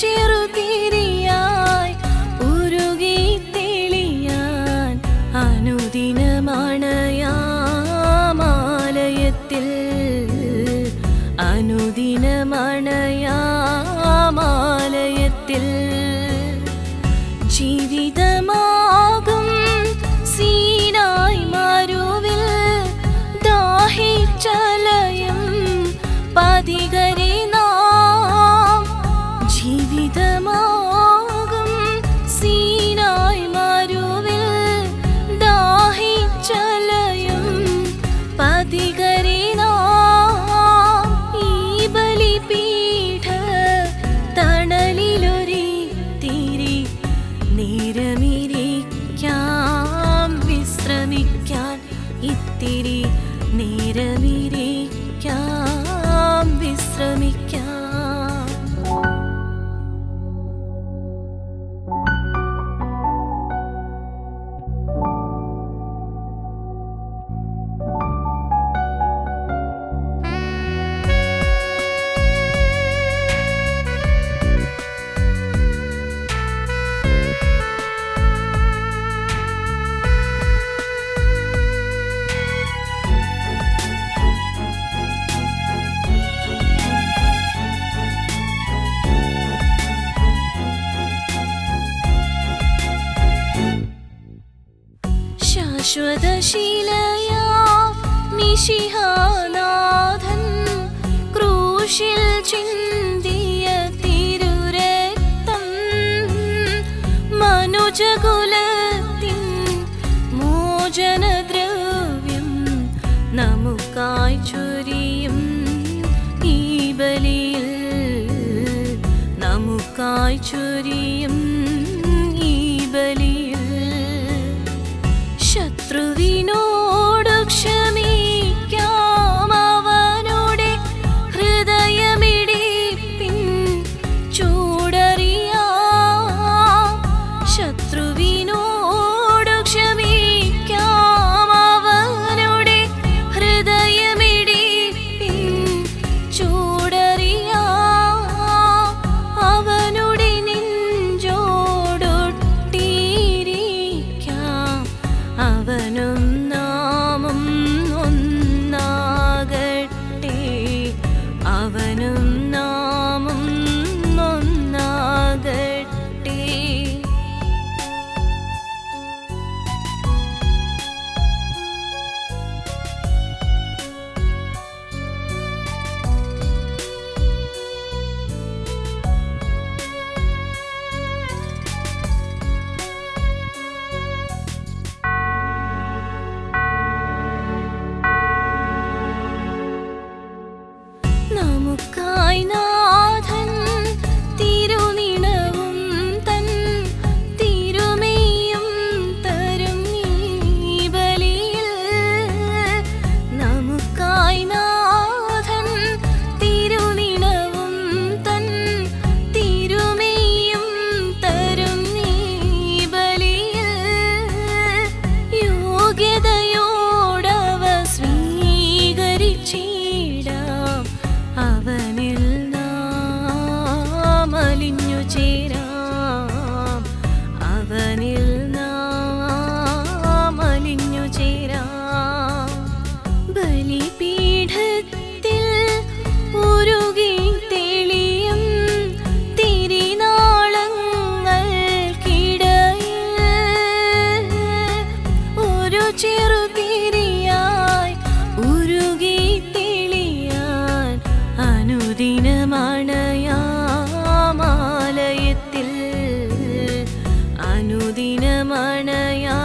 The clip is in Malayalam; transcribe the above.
ചെറുതിരിയായി ഉരുകി തെളിയാൻ അനുദിനമണയാമാലയത്തിൽ അനുദിനമണയാ ശാശ്വതശിലയാ മിശിഹാനാഥൻ ക്രൂശിൽ ചിന്തിയ തിരുരക്തം മനുജകുലത്തിൻ മോചനദ്രവ്യം നമുക്കായി ചൊരിയും ഈ ബലിയിൽ നമുക്കായി ചൊരിയും தினமணையாமா